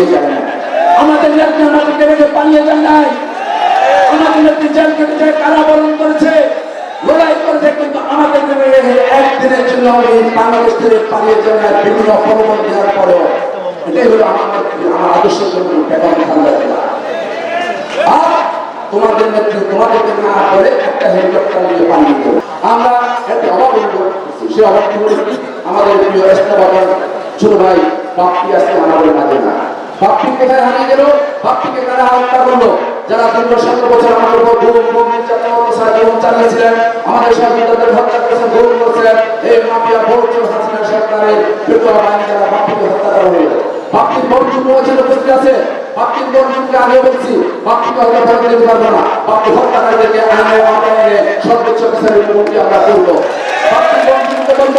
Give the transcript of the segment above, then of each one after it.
পালিয়ে যায় না আমাদের নেত্রী আমাদেরকে রেখে পালিয়ে যায় নাই। আমাদের নেত্রী জেল কেটেছে কারাবরণ করেছে, লড়াই করেছে, কিন্তু আমাদের রেখে একদিনের জন্য এই বাংলাদেশ থেকে পালিয়ে যায় না বিভিন্ন প্রলোভন দেওয়ার পরেও। এটাই হলো আমার আদর্শের জন্য বেগম জিয়া। আর তোমাদের নেত্রী তোমাদেরকে না করে একটা হেলিকপ্টার নিয়ে পালিয়ে গেল। আমরা একটা অভাব সে অভাব আমাদের প্রিয় এসটা বাবার ছোট ভাই বাপ্পি আজকে আমাদের মাঝে না। বাপ্পি কোথায় হারিয়ে গেল বাপ্পিকে কারা হত্যা করল। যারা দীর্ঘ সতেরো বছর আমাদের উপর গরু নির্যাতন অত্যাচার, জীবন চালিয়েছিলেন, আমাদের স্বাধীনতাদের হত্যা করেছেন গরু করেছিলেন, এই মাফিয়া ভৌচ হাসিনা সরকারের বিদ্রোহ বাহিনী দ্বারা বাপ্পিকে হত্যা করা হলো। বাপ্পির বন্ধু বছর উপস্থিত আছে? বাপ্পির বন্ধুকে আগে বলছি? বাপ্পিকে হত্যা ফেরত দিতে পারব না। বাপ্পি হত্যাকারীদেরকে আইনে আইনে সর্বোচ্চ বিচারের মুক্তি আমরা করব। বাপ্পির বন্ধুকে বলব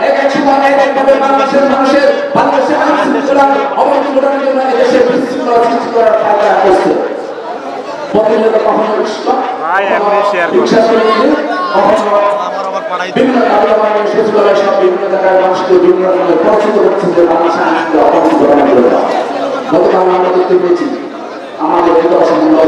এক এক সময় এক একভাবে বাংলাদেশের মানুষের বাংলাদেশের আইন শৃঙ্খলার অবনতি ঘটানোর জন্য এদেশে বিশৃঙ্খলা সৃষ্টি করার ফায়দা করছে। প্রতিনিয়ত কখনো। রিক্সা চলে কখনো বিভিন্ন কার্যক্রমে সচিবালয় সব বিভিন্ন জায়গায় মানুষকে বিভিন্ন রকমের পরিচিত করছে যে বাংলাদেশ আইন অবনতি ঘটানো করে গতকাল আমরা দেখতে পেয়েছি আমাদের বিকাশ মূল্য